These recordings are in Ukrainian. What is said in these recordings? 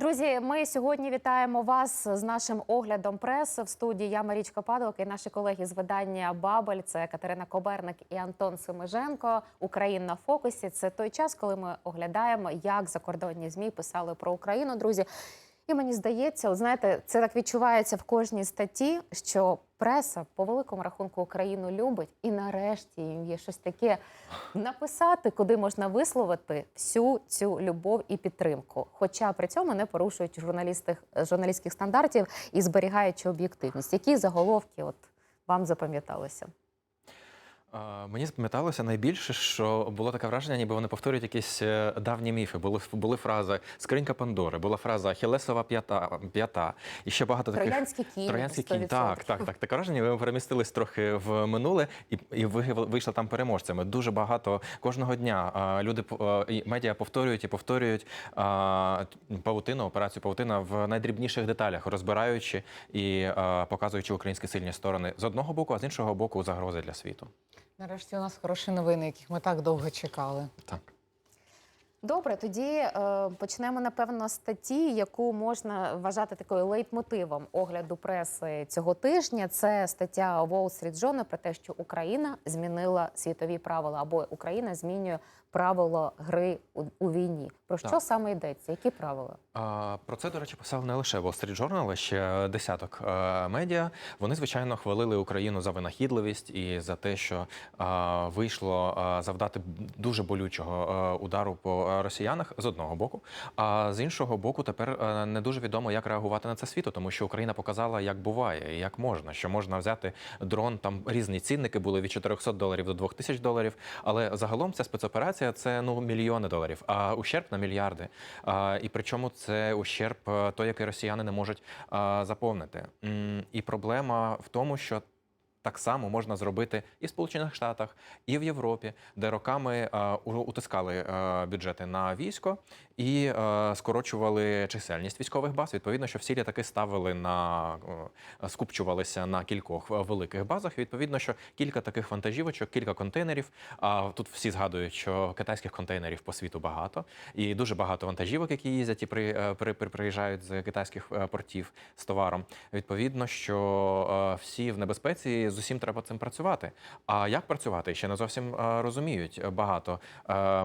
Друзі, ми сьогодні вітаємо вас з нашим оглядом преси в студії. Я Марічка Падалка і наші колеги з видання Бабель. Це Катерина Коберник і Антон Семиженко. Україна на фокусі. Це той час, коли ми оглядаємо, як закордонні змі писали про Україну. Друзі, і мені здається, от знаєте, це так відчувається в кожній статті, що преса по великому рахунку Україну любить, і нарешті їм є щось таке написати, куди можна висловити всю цю любов і підтримку. Хоча при цьому не порушують журналістих журналістських стандартів і зберігаючи об'єктивність. Які заголовки от вам запам'яталися? Мені запам'яталося найбільше, що було таке враження, ніби вони повторюють якісь е, давні міфи. Були були фрази Скринька Пандори, була фраза Хілесова п'ята п'ята. І ще багато таких Троянський кінь. Троянський кінь. Так, так, так. Таке враження. Ми перемістились трохи в минуле, і, і ви вийшли там переможцями. Дуже багато кожного дня люди медіа повторюють і повторюють павутину, операцію павутина в найдрібніших деталях, розбираючи і показуючи українські сильні сторони з одного боку, а з іншого боку загрози для світу. Нарешті у нас хороші новини, яких ми так довго чекали. Так. Добре, тоді е, почнемо напевно з статті, яку можна вважати такою лейтмотивом огляду преси цього тижня. Це стаття Wall Street Journal про те, що Україна змінила світові правила, або Україна змінює правила гри у, у війні. Про що Так. саме йдеться? Які правила? А, Про це, до речі, писав не лише Wall Street Journal, а ще десяток е, медіа. Вони, звичайно, хвалили Україну за винахідливість і за те, що е, вийшло е, завдати дуже болючого е, удару по росіянах з одного боку. А з іншого боку, тепер е, не дуже відомо, як реагувати на це світу, тому що Україна показала, як буває, і як можна, що можна взяти дрон. Там різні цінники були від 400 доларів до 2000 доларів. Але загалом ця спецоперація це ну мільйони доларів, а ущерб на мільярди. А, і причому це ущерб е, той, який росіяни не можуть а, заповнити. І проблема в тому, що. Так само можна зробити і в Сполучених Штатах, і в Європі, де роками а, у- утискали а, бюджети на військо і е, скорочували чисельність військових баз. Відповідно, що всі літаки ставили на е, скупчувалися на кількох е, великих базах. Відповідно, що кілька таких вантажівочок, кілька контейнерів. А тут всі згадують, що китайських контейнерів по світу багато, і дуже багато вантажівок, які їздять і при, е, при, при- приїжджають з китайських е, портів з товаром. Відповідно, що е, всі в небезпеці з усім треба цим працювати. А як працювати? Ще не зовсім розуміють багато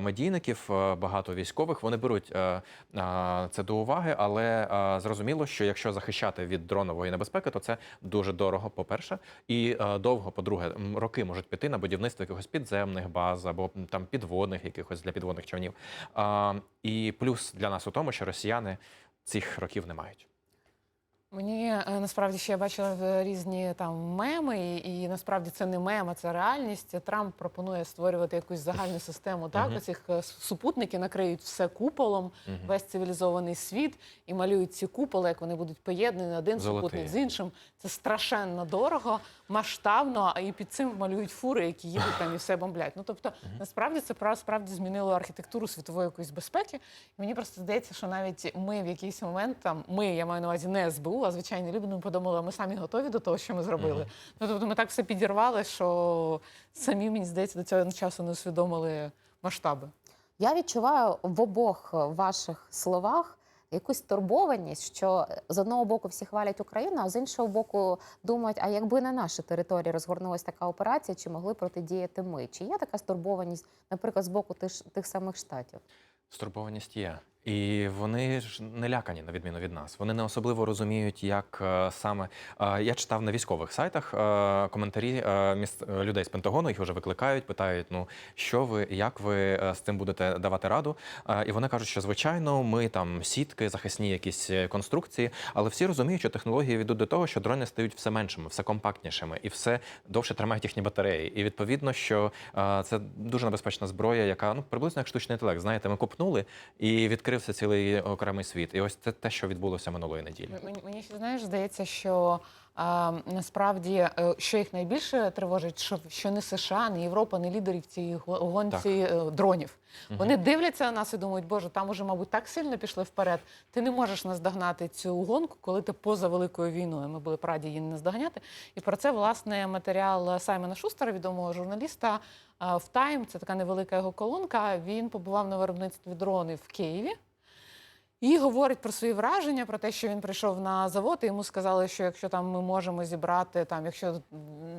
медійників, багато військових. Вони беруть е, е, це до уваги, але е, зрозуміло, що якщо захищати від дронової небезпеки, то це дуже дорого, по-перше, і е, довго, по-друге, роки можуть піти на будівництво якихось підземних баз або там підводних якихось для підводних човнів. І плюс для нас у тому, що росіяни цих років не мають. Мені е, насправді ще я бачила різні там меми, і, насправді це не мем, а це реальність. Трамп пропонує створювати якусь загальну систему. Так, Мгм. оцих е, супутники накриють все куполом, Мгм. весь цивілізований світ і малюють ці куполи, як вони будуть поєднані один Золотий. супутник з іншим. Це страшенно дорого, масштабно, а і під цим малюють фури, які їдуть там і все бомблять. Ну тобто, насправді це пра- справді змінило архітектуру світової якоїсь безпеки. І мені просто здається, що навіть ми в якийсь момент там ми, я маю на увазі не СБУ, а звичайні люди, ми подумали, ми самі готові до того, що ми зробили. Ну тобто, ми так все підірвали, що самі мені здається до цього часу не усвідомили масштаби. Я відчуваю в обох ваших словах якусь турбованість, що з одного боку всі хвалять Україну, а з іншого боку думають, а якби на нашій території розгорнулася така операція, чи могли протидіяти ми? Чи є така стурбованість, наприклад, з боку тих, тих самих штатів? Стурбованість є. І вони ж не лякані, на відміну від нас. Вони не особливо розуміють, як е, саме е, я читав на військових сайтах е, коментарі міст людей з Пентагону. Їх вже викликають, питають: ну що ви, як ви з цим будете давати раду? І вони кажуть, що звичайно, ми там сітки, захисні якісь конструкції, але всі розуміють, що технології ведуть до того, що дрони стають все меншими, все компактнішими і все довше тримають їхні батареї. І відповідно, що це дуже небезпечна зброя, яка ну приблизно як штучний інтелект. Знаєте, ми копнули і відкрився цілий окремий світ. І ось це те, що відбулося минулої неділі. Мені ще знаєш, здається, що а, насправді е, що їх найбільше тривожить, що, що не США, не Європа, не лідери в цій гонці е, дронів. Вони дивляться на нас і думають, боже, там уже, мабуть, так сильно пішли вперед. Ти не можеш наздогнати цю гонку, коли ти поза великою війною. Ми були б раді її наздоганяти. І про це власне матеріал Саймона Шустера, відомого журналіста а, в Тайм. Це така невелика його колонка. Він побував на виробництві дронів в Києві. І говорить про свої враження, про те, що він прийшов на завод, і йому сказали, що якщо там ми можемо зібрати, там, якщо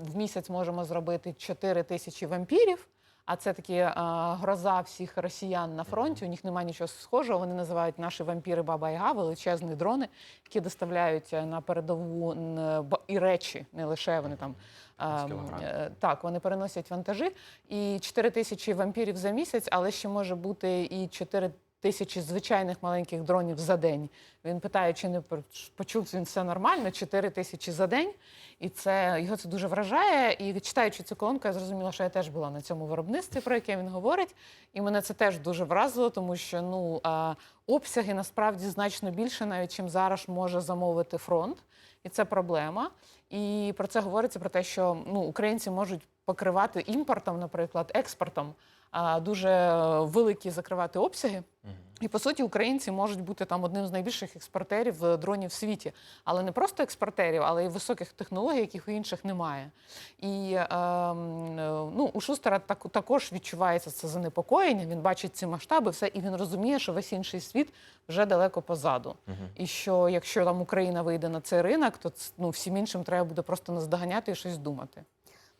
в місяць можемо зробити 4 тисячі вампірів, а це такі е, гроза всіх росіян на фронті. У них немає нічого схожого. Вони називають наші вампіри Баба Яга, величезні дрони, які доставляють е, на передову і речі, не лише вони там. ем, е, Так, вони переносять вантажі. І 4 тисячі вампірів за місяць, але ще може бути і 4 тисячі звичайних маленьких дронів за день. Він питає, чи не поч- почув він все нормально, 4 тисячі за день. І це його це дуже вражає. І читаючи цю колонку, я зрозуміла, що я теж була на цьому виробництві, про яке він говорить. І мене це теж дуже вразило, тому що ну обсяги насправді значно більше, навіть чим зараз може замовити фронт, і це проблема. І про це говориться про те, що ну українці можуть покривати імпортом, наприклад, експортом. Дуже е, великі закривати обсяги, і по суті українці можуть бути там одним з найбільших експортерів е, дронів в світі, але не просто експортерів, але й високих технологій, яких у інших немає. І е, е, ну, у Шустера так, також відчувається це занепокоєння. Він бачить ці масштаби, все, і він розуміє, що весь інший світ вже далеко позаду. І що якщо там Україна вийде на цей ринок, то ну, всім іншим треба буде просто наздоганяти і щось думати.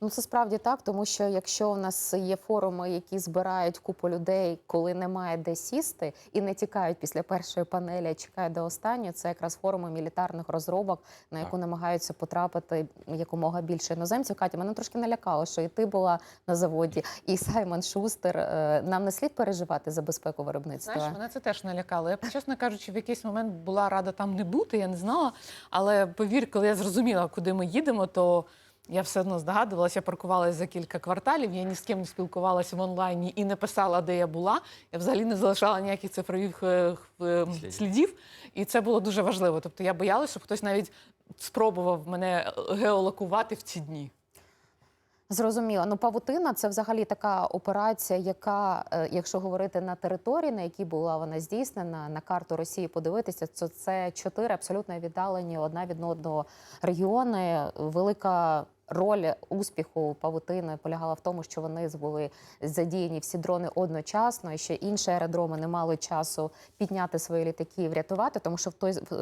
Ну це справді так, тому що якщо у нас є форуми, які збирають купу людей, коли немає де сісти, і не тікають після першої панелі, а чекають до останньої, це якраз форуми мілітарних розробок, на яку Так. намагаються потрапити якомога більше іноземців. Катя, мене трошки налякало, що і ти була на заводі, і Саймон Шустер. Е, Нам не слід переживати за безпеку виробництва. Знаєш, мене це теж налякало. Я, чесно кажучи, в якийсь момент була рада там не бути, я не знала. Але повір, коли я зрозуміла, куди ми їдемо, то я все одно здогадувалася, я паркувалася за кілька кварталів, я ні з ким не спілкувалася в онлайні і не писала, де я була. Я взагалі не залишала ніяких цифрових е, е, Слідів. І це було дуже важливо. Тобто я боялася, щоб хтось навіть спробував мене геолокувати в ці дні. Зрозуміло. Ну, павутина це взагалі така операція, яка, е, якщо говорити на території, на якій була вона здійснена, на карту Росії подивитися, то це чотири абсолютно віддалені одна від одного регіони. Велика роль успіху павутини полягала в тому, що вони були задіяні всі дрони одночасно, і ще інші аеродроми не мали часу підняти свої літаки і врятувати, тому що в той в,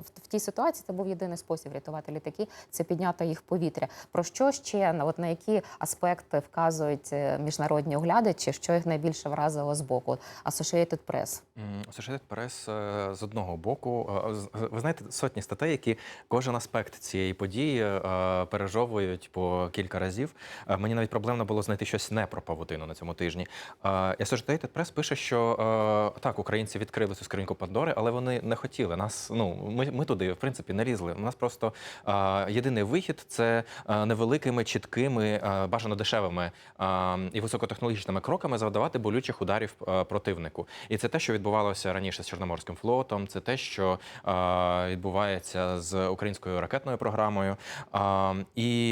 в, тій ситуації це був єдиний спосіб врятувати літаки це підняти їх повітря. Про що ще от на які аспекти вказують е, міжнародні оглядачі, що їх найбільше вразило з боку Associated Press? Associated Press е, з одного боку, е, ви знаєте, сотні статей, які кожен аспект цієї події е, пережовують по кілька разів. Е, Мені навіть проблемно було знайти щось не про павутину на цьому тижні. Е, Associated Press пише, що е, так, українці відкрили цю скриньку Пандори, але вони не хотіли. Нас ну ми, ми туди в принципі не лізли. У нас просто е, єдиний вихід це е, невеликими, чіткими, е, бажано дешевими е, і високотехнологічними кроками завдавати болючих ударів е, противнику. І це те, що відбувалося раніше з Чорноморським флотом, це те, що е, відбувається з українською ракетною програмою. Е,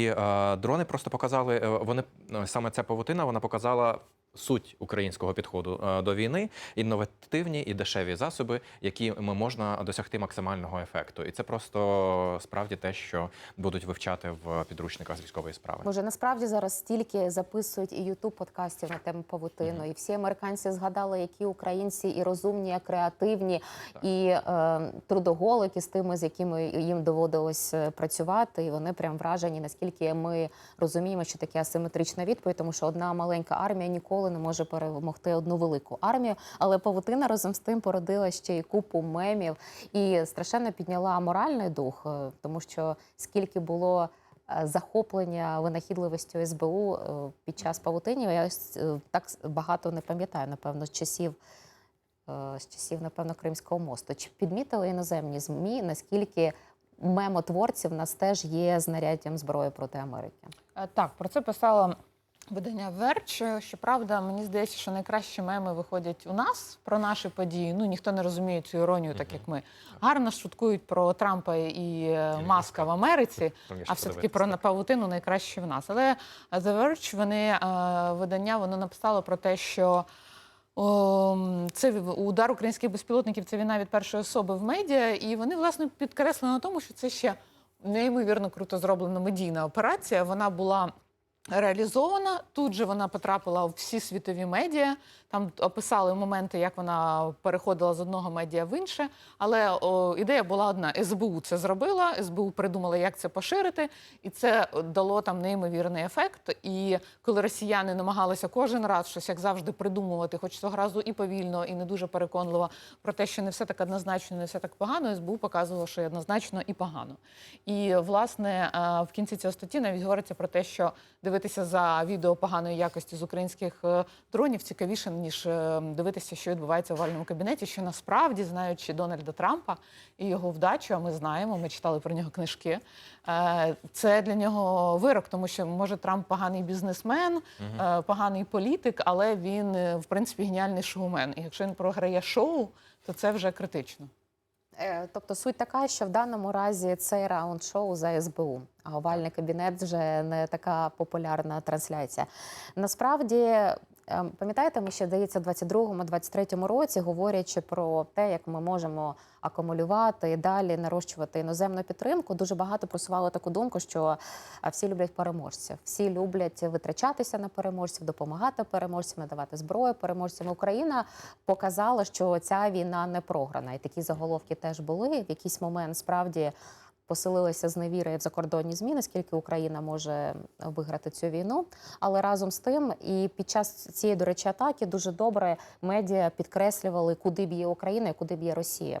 е, дрони просто показали, е, вони е, саме ця павутина, вона показала. Суть українського підходу е, до війни інновативні і дешеві засоби, якими можна досягти максимального ефекту, і це просто справді те, що будуть вивчати в підручниках з військової справи. Боже, насправді зараз стільки записують і ютуб подкастів на тему павутину, і всі американці згадали, які українці і розумні, і креативні, і е, трудоголики з тими, з якими їм доводилось е, працювати. І вони прям вражені, наскільки ми розуміємо, що таке асиметрична відповідь, тому що одна маленька армія ніколи не може перемогти одну велику армію. Але павутина разом з тим породила ще й купу мемів і страшенно підняла моральний дух, е, тому що скільки було е, захоплення винахідливістю СБУ е, під час павутинів. Я так багато не пам'ятаю, напевно, з часів. З часів, напевно, Кримського мосту. Чи підмітили іноземні ЗМІ, наскільки мемотворці в нас теж є знаряддям зброї проти Америки? Так, про це писала видання Верч. Щоправда, мені здається, що найкращі меми виходять у нас про наші події. Ну ніхто не розуміє цю іронію, так як ми гарно шуткують про Трампа і е, Маска в Америці. А все таки про павутину найкраще в нас. Але The Verge, вони е, видання воно написало про те, що. О, це удар українських безпілотників. Це війна від першої особи в медіа, і вони власне підкреслили на тому, що це ще неймовірно круто зроблена медійна операція. Вона була реалізована. Тут же вона потрапила в всі світові медіа. Там описали моменти, як вона переходила з одного медіа в інше. Але о, ідея була одна: СБУ це зробила, СБУ придумала, як це поширити, і це дало там неймовірний ефект. І коли росіяни намагалися кожен раз щось, як завжди, придумувати, хоч цього разу і повільно, і не дуже переконливо, про те, що не все так однозначно, не все так погано, СБУ показувало, що однозначно і погано. І власне е, в кінці цієї статті навіть говориться про те, що дивитися за відео поганої якості з українських е, дронів цікавіше ніж е, дивитися, що відбувається в овальному кабінеті. Що насправді, знаючи Дональда Трампа і його вдачу, а ми знаємо, ми читали про нього книжки. е, Це для нього вирок, тому що може Трамп поганий бізнесмен, е, поганий політик, але він е, в принципі геніальний шоумен. І якщо він програє шоу, то це вже критично. Е, Тобто суть така, що в даному разі цей раунд шоу за СБУ, а овальний кабінет вже не така популярна трансляція. Насправді, пам'ятаєте, ми ще здається, в 22-23 році, говорячи про те, як ми можемо акумулювати і далі нарощувати іноземну підтримку, дуже багато просувало таку думку, що е, всі люблять переможців, всі люблять витрачатися на переможців, допомагати переможцям, надавати зброю переможцям. Україна показала, що ця війна не програна, і такі заголовки теж були. В якийсь момент справді поселилися невірою в закордонні зміни, скільки Україна може виграти цю війну. Але разом з тим, і під час цієї, до речі, атаки дуже добре медіа підкреслювали, куди б'є Україна і куди б'є Росія.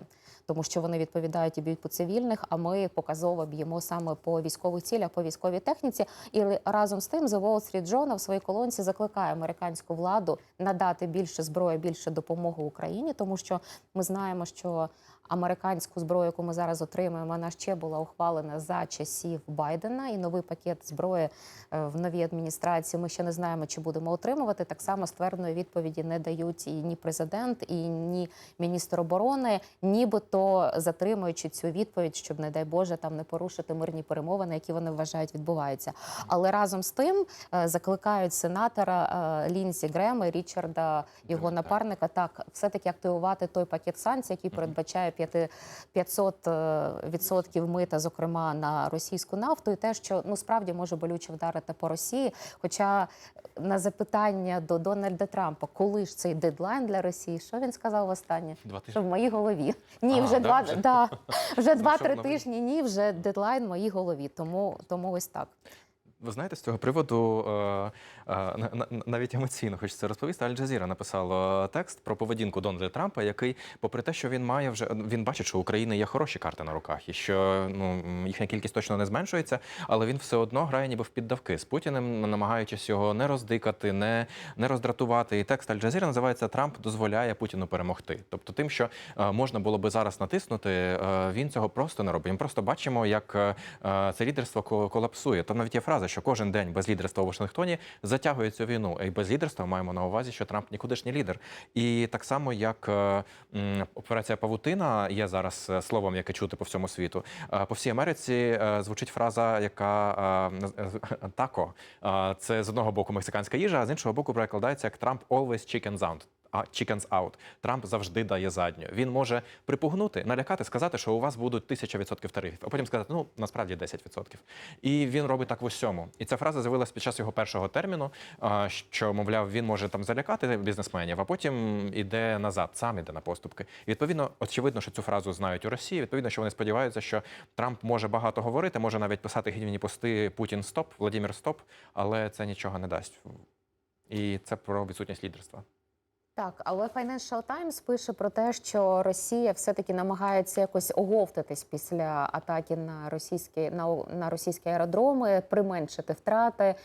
Тому що вони відповідають і б'ють по цивільних, а ми показово б'ємо саме по військових цілях, по військовій техніці. І разом з тим The Wall Street Journal в своїй колонці закликає американську владу надати більше зброї, більше допомоги Україні, тому що ми знаємо, що американську зброю, яку ми зараз отримуємо, вона ще була ухвалена за часів Байдена, і новий пакет зброї е, в новій адміністрації. Ми ще не знаємо, чи будемо отримувати. Так само ствердної відповіді не дають і ні президент, і ні міністр оборони, нібито затримуючи цю відповідь, щоб, не дай Боже, там не порушити мирні перемовини, які вони вважають відбуваються. Але разом з тим е, закликають сенатора е, Лінзі Грема і Річарда, його напарника, так все таки активувати той пакет санкцій, який передбачає 5 500 е, відсотків мита, зокрема на російську нафту, і те, що ну справді може болюче вдарити по Росії. Хоча на запитання до Дональда Трампа, коли ж цей дедлайн для Росії, що він сказав останнє? Два тижні. Що в моїй голові. Ні, А, вже два да, вже два-три тижні. Ні, вже дедлайн в моїй голові. Тому тому ось так. Ви знаєте, з цього приводу е, е, на- на- навіть емоційно хочеться розповісти. Аль Джазіра написало текст про поведінку Дональда Трампа, який, попри те, що він має вже він бачить, що України є хороші карти на руках, і що ну їхня кількість точно не зменшується, але він все одно грає ніби в піддавки з Путіним, намагаючись його не роздикати, не, не роздратувати. І текст Аль Джазіра називається Трамп дозволяє Путіну перемогти. Тобто, тим, що е, можна було би зараз натиснути, він цього просто не робить. Ми просто бачимо, як це лідерство ко- колапсує. Там навіть є фраза, що кожен день без лідерства у Вашингтоні затягує цю війну. І без лідерства маємо на увазі, що Трамп нікудишній лідер. І так само, як е, операція Павутина є зараз е, словом, яке чути по всьому світу. Е, По всій Америці звучить фраза, яка тако. Це з одного боку мексиканська їжа, а з іншого боку перекладається як Трамп always chickens out. Chickens out. Трамп завжди дає задню. Він може припугнути, налякати, сказати, що у вас будуть тисяча відсотків тарифів, а потім сказати, ну насправді 10%. І він робить так в усьому. І ця фраза з'явилася під час його першого терміну, що мовляв, він може там залякати бізнесменів, а потім іде назад, сам іде на поступки. І відповідно, очевидно, що цю фразу знають у Росії. Відповідно, що вони сподіваються, що Трамп може багато говорити, може навіть писати гнівні пости Путін стоп, Владимир стоп, але це нічого не дасть. І це про відсутність лідерства. Так, але Financial Times пише про те, що Росія все-таки намагається якось оговтатись після атаки на російські на, на російські аеродроми, применшити втрати,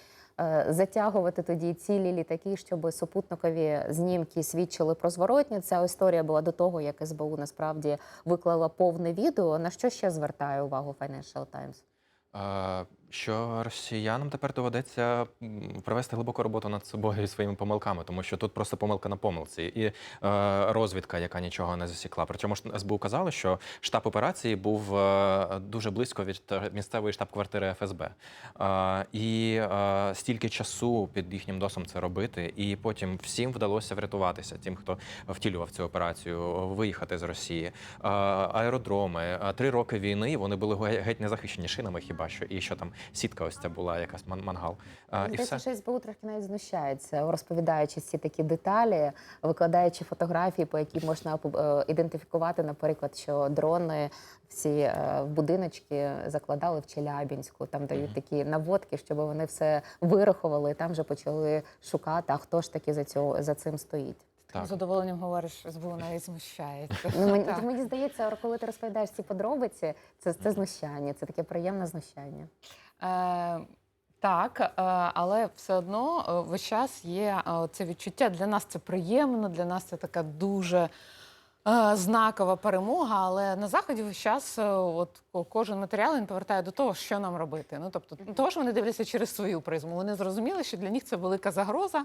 е, затягувати тоді цілі літаки, щоб супутникові знімки свідчили про зворотні. Ця історія була до того, як СБУ насправді виклала повне відео. На що ще звертає увагу Financial Times? Що росіянам тепер доведеться провести глибоку роботу над собою і своїми помилками, тому що тут просто помилка на помилці, і е, розвідка, яка нічого не засікла. Причому ж СБУ казали, що штаб операції був е, дуже близько від місцевої штаб-квартири ФСБ. Е, і е, стільки часу під їхнім досом це робити, і потім всім вдалося врятуватися, тим, хто втілював цю операцію, виїхати з Росії. Е, аеродроми, е, три роки війни вони були ге- геть не захищені шинами, хіба що і що там сітка ось ця була, якась ман- мангал. А, і все. що СБУ трохи навіть знущається, розповідаючи ці такі деталі, викладаючи фотографії, по яким можна е, ідентифікувати, наприклад, що дрони всі е, в будиночки закладали в Челябінську. Там дають такі наводки, щоб вони все вирахували, і там вже почали шукати, а хто ж таки за цього за цим стоїть. Так. З задоволенням говориш, СБУ навіть змущається. Ну, мені, Так. мені здається, коли ти розповідаєш ці подробиці, це, це знущання, це таке приємне знущання. Е, так, е, але все одно е, весь час є е, це відчуття. Для нас це приємно, для нас це така дуже знакова перемога. Але на заході весь час, е, от кожен матеріал він повертає до того, що нам робити. Ну тобто, того, що вони дивляться через свою призму. Вони зрозуміли, що для них це велика загроза,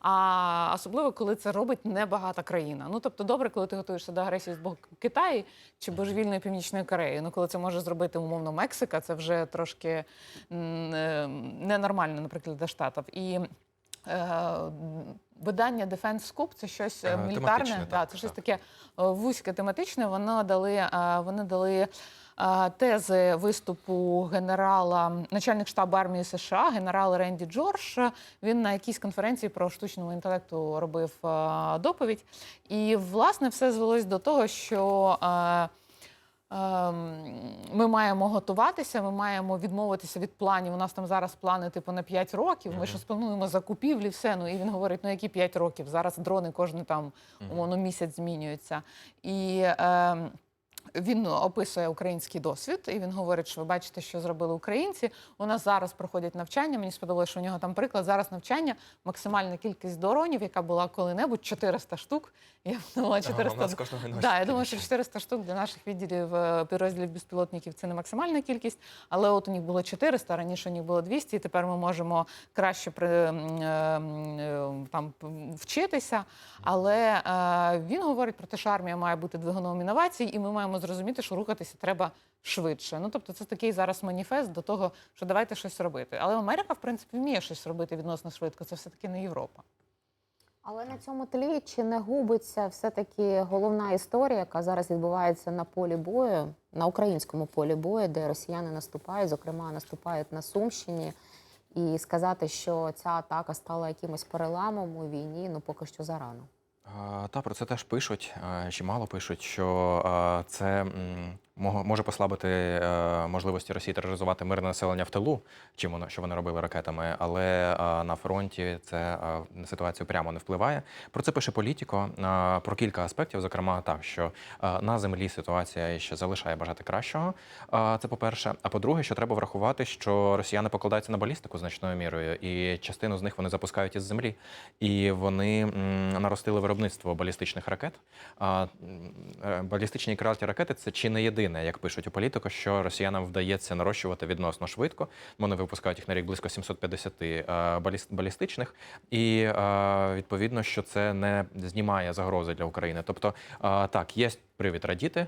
а особливо коли це робить небагата країна. Ну тобто, добре, коли ти готуєшся до агресії з боку Китаю чи божевільної Північної Кореї. Ну коли це може зробити умовно Мексика, це вже трошки е, ненормально, наприклад, для штатів. І е, видання Defense Scoop – це щось Е, е, тематичне, мілітарне, да, так, це щось таке е, вузьке тематичне. Воно дали, е, вони дали. е, Тези виступу генерала, начальник штабу армії США, генерал Ренді Джордж. Він на якійсь конференції про штучному інтелекту робив е, доповідь. І власне все звелось до того, що е, Ми маємо готуватися, ми маємо відмовитися від планів. У нас там зараз плани типу на 5 років. Ми щось плануємо закупівлі, все. Ну і він говорить: ну які 5 років? Зараз дрони кожен там умовно місяць змінюються. І ем, він описує український досвід, і він говорить, що ви бачите, що зробили українці. У нас зараз проходять навчання. Мені сподобалося, що у нього там приклад. Зараз навчання, максимальна кількість дронів, яка була коли-небудь 400 штук. Я думала, Ага, 400 у нас Да, я думаю, що 400 штук для наших відділів е, підрозділів безпілотників це не максимальна кількість, але от у них було 400, раніше у них було 200, і тепер ми можемо краще при, е, е, там вчитися. Але він говорить про те, що армія має бути двигуном інновацій, і ми маємо зрозуміти, що рухатися треба швидше. Ну тобто, це такий зараз маніфест до того, що давайте щось робити. Але Америка, в принципі, вміє щось робити відносно швидко. Це все таки не Європа. Але на цьому тлі чи не губиться все-таки головна історія, яка зараз відбувається на полі бою, на українському полі бою, де росіяни наступають, зокрема наступають на Сумщині, і сказати, що ця атака стала якимось переламом у війні, ну поки що зарано. Та про це теж пишуть, чимало пишуть, що це може послабити е, можливості Росії тероризувати мирне населення в тилу, чим воно що вони робили ракетами, але на фронті це а, на ситуацію прямо не впливає. Про це пише політико. Про кілька аспектів, зокрема, так що на землі ситуація ще залишає бажати кращого. Це по-перше. А по-друге, що треба врахувати, що росіяни покладаються на балістику значною мірою, і частину з них вони запускають із землі. І вони наростили виробництво балістичних ракет. А е, балістичні крилаті ракети це чи не єдине, як пишуть у політику, що росіянам вдається нарощувати відносно швидко. Вони випускають їх на рік близько 750 е, баліс- балістичних, і е, відповідно, що це не знімає загрози для України. Тобто, е, так, є привід радіти,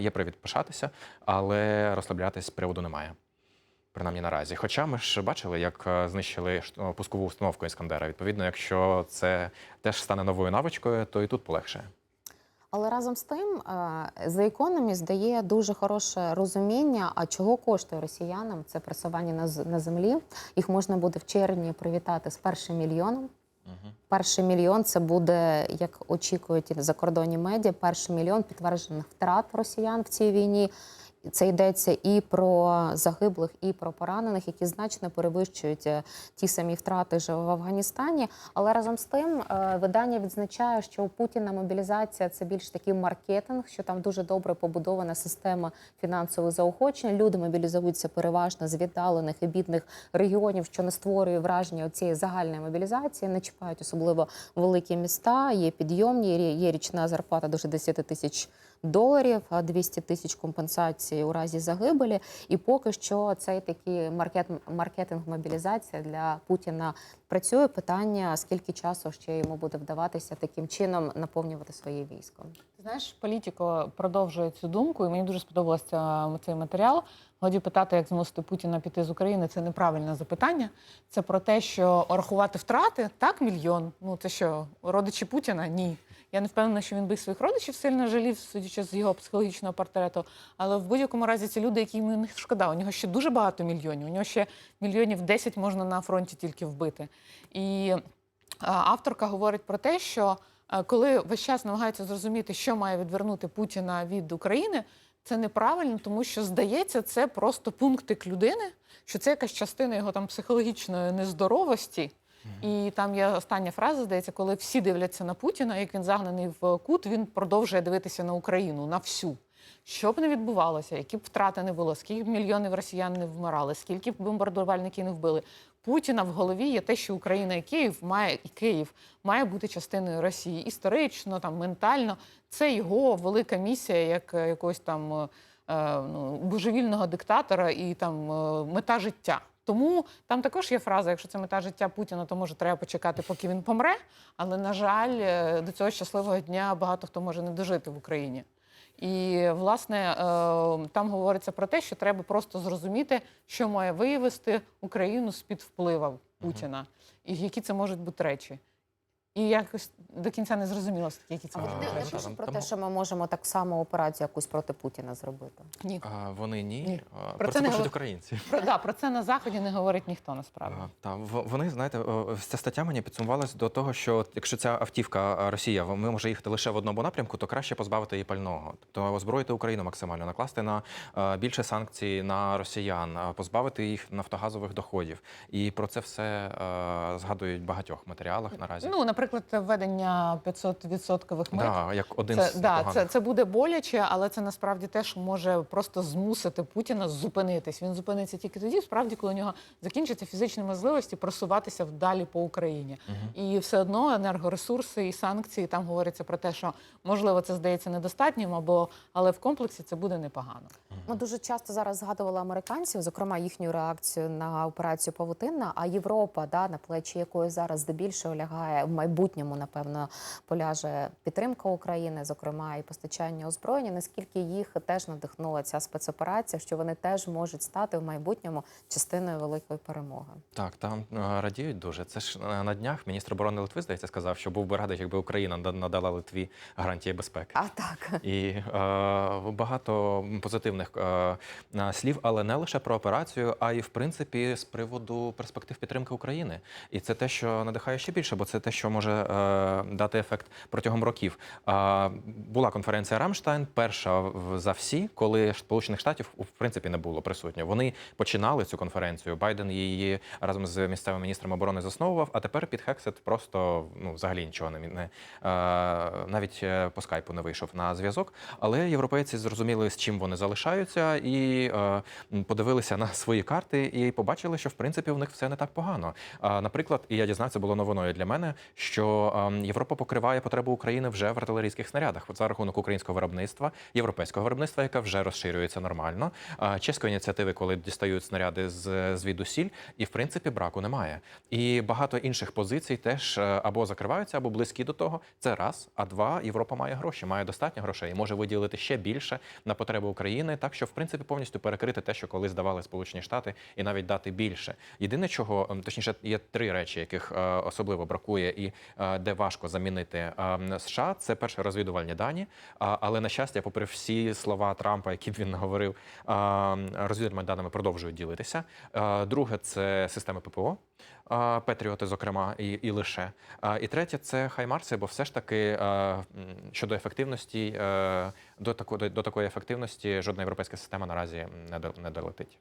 є привід пишатися, але розслаблятись приводу немає. Принаймні наразі. Хоча ми ж бачили, як знищили пускову установку Іскандера. Відповідно, якщо це теж стане новою навичкою, то і тут полегшає. Але разом з тим, The Economist дає дуже хороше розуміння, а чого коштує росіянам це пресування на, на землі. Їх можна буде в червні привітати з першим мільйоном. Перший мільйон це буде, як очікують закордонні медіа, перший мільйон підтверджених втрат росіян в цій війні. Це йдеться і про загиблих, і про поранених, які значно перевищують е, ті самі втрати вже в Афганістані. Але разом з тим е, видання відзначає, що у Путіна мобілізація це більш такий маркетинг, що там дуже добре побудована система фінансового заохочення. Люди мобілізуються переважно з віддалених і бідних регіонів, що не створює враження цієї загальної мобілізації. Не чіпають особливо великі міста. Є підйомні, є- річна зарплата до 60 тисяч доларів, а 200 тисяч компенсації у разі загибелі. І поки що цей такий маркет, маркетинг мобілізація для Путіна працює. Питання скільки часу ще йому буде вдаватися таким чином наповнювати своє військо. Знаєш, політико продовжує цю думку, і мені дуже сподобався цей матеріал. Годі питати, як змусити Путіна піти з України, це неправильне запитання. Це про те, що рахувати втрати так, мільйон. Ну це що, родичі Путіна? Ні. Я не впевнена, що він би своїх родичів сильно жалів, судячи з його психологічного портрету. Але в будь-якому разі ці люди, які йому не шкода, у нього ще дуже багато мільйонів. У нього ще мільйонів 10 можна на фронті тільки вбити. І авторка говорить про те, що е, коли весь час намагаються зрозуміти, що має відвернути Путіна від України, це неправильно, тому що здається, це просто пунктик людини, що це якась частина його там психологічної нездоровості. І там є остання фраза, здається, коли всі дивляться на Путіна, як він загнаний в кут, він продовжує дивитися на Україну на всю. Що б не відбувалося, які б втрати не було, скільки б мільйонів росіян не вмирали, скільки б бомбардувальників не вбили. Путіна в голові є те, що Україна і Київ має і Київ має бути частиною Росії історично, там ментально. Це його велика місія, як е, якогось там е, е, ну, божевільного диктатора і там мета життя. Тому там також є фраза: якщо це мета життя Путіна, то може треба почекати, поки він помре. Але на жаль, е, до цього щасливого дня багато хто може не дожити в Україні. І власне е, там говориться про те, що треба просто зрозуміти, що має вивести Україну з під впливу Путіна, і які це можуть бути речі. І якось до кінця не зрозуміло, які це А, можуть Не, речі. пишуть про те, що ми можемо так само операцію якусь проти Путіна зробити. Ні. А, вони ні. Ні. А, Про Про це це не пишуть говор- українці. Про, да, про це на заході не говорить ніхто насправді. Та в- вони знаєте, о, ця стаття мені підсумувалась до того, що от якщо ця автівка а, Росія ми може їхати лише в одному напрямку, то краще позбавити її пального, тобто озброїти Україну максимально, накласти на більше санкцій на росіян, а, позбавити їх нафтогазових доходів. І про це все згадують в багатьох матеріалах наразі. Ну, наприклад, введення 500% мит. да, як один Це, з да, поганих. це, це буде боляче, але це насправді теж може просто змусити Путіна зупинитись. Він зупиниться тільки тоді, справді, коли у нього закінчаться фізичні можливості просуватися вдалі по Україні. І все одно енергоресурси і санкції там говориться про те, що можливо це здається недостатнім, або але в комплексі це буде непогано. Ми дуже часто зараз згадували американців, зокрема їхню реакцію на операцію Павутинна. А Європа, да, на плечі якої зараз здебільшого лягає в майбутньому, напевно, поляже підтримка України, зокрема і постачання озброєння. Наскільки їх теж надихнула ця спецоперація, що вони теж можуть стати в майбутньому частиною великої перемоги? Так, там е, радіють дуже. Це ж е, на днях міністр оборони Литви, здається, сказав, що був би радий, якби Україна нада- надала Литві гарантії безпеки. А так. І е, багато позитивних е, е, слів, але не лише про операцію, а й в принципі з приводу перспектив підтримки України. І це те, що надихає ще більше, бо це те, що може е, дати ефект протягом років. Е, була конференція Рамштайн, перша за всі, коли Сполучених Штатів в принципі не було присутньо. Вони починали цю конференцію. Байден її разом з місцевим міністром оборони засновував. А тепер під Хексет просто ну взагалі нічого не, не е, навіть по скайпу не вийшов на зв'язок. Але європейці зрозуміли, з чим вони залишаються, і подивилися на свої карти і побачили, що в принципі у них все не так погано. Наприклад, і я дізнався, було новиною для мене, що ем, Європа покриває потребу України вже в артилерійських снарядах за рахунок українського виробництва, європейського виробництва, яке вже розширюється нормально. Чеської ініціативи, коли дістають снаряди з звідусіль, і в принципі браку немає. І багато інших позицій теж е, або закриваються, або близькі до того. Це раз. А два, Європа має гроші, має достатньо грошей і може виділити ще більше на потреби України, так що в принципі повністю перекрити те, що колись давали Сполучені Штати, і навіть дати більше. Єдине, чого ем, точніше, є три речі, яких е, особливо бракує, і де важко замінити ем, США. Це перше розвідувальні дані. Але на щастя, попри всі слова Трампа, які б він наговорив, ем, розвідувальними даними продовжують ділитися. Е, Друге це системи ППО. Петріоти, зокрема, і, і лише. І третє це хаймарси, бо все ж таки е, щодо ефективності, е, до такої до такої ефективності жодна європейська система наразі не долетить.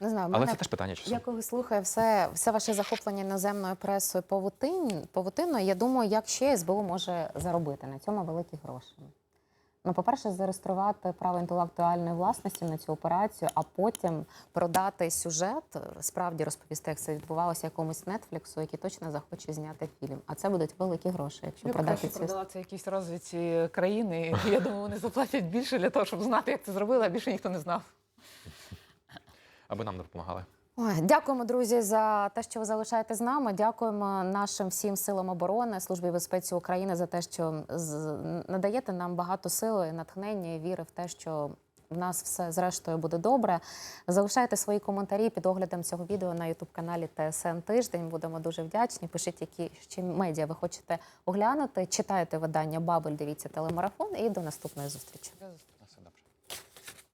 Не знаю, Але мене це теж питання часу. Я коли слухаю все, все ваше захоплення іноземною пресою павутин, павутиною, я думаю, як ще СБУ може заробити на цьому великі гроші. Ну, по-перше, зареєструвати право інтелектуальної власності на цю операцію, а потім продати сюжет, справді розповісти, як це відбувалося якомусь Нетфліксу, який точно захоче зняти фільм. А це будуть великі гроші, якщо Я продати цю продала це якійсь розвідці країни. Я думаю, вони заплатять більше для того, щоб знати, як це зробили, а більше ніхто не знав. Аби нам допомагали. Ой, дякуємо, друзі, за те, що ви залишаєте з нами. Дякуємо нашим всім силам оборони, службі безпеці України за те, що надаєте нам багато сили, натхнення і віри в те, що в нас все зрештою буде добре. Залишайте свої коментарі під оглядом цього відео на ютуб каналі ТСН Тиждень. Будемо дуже вдячні. Пишіть, які ще медіа ви хочете оглянути. Читайте видання Бабель, дивіться телемарафон і до наступної зустрічі. До зустрічі.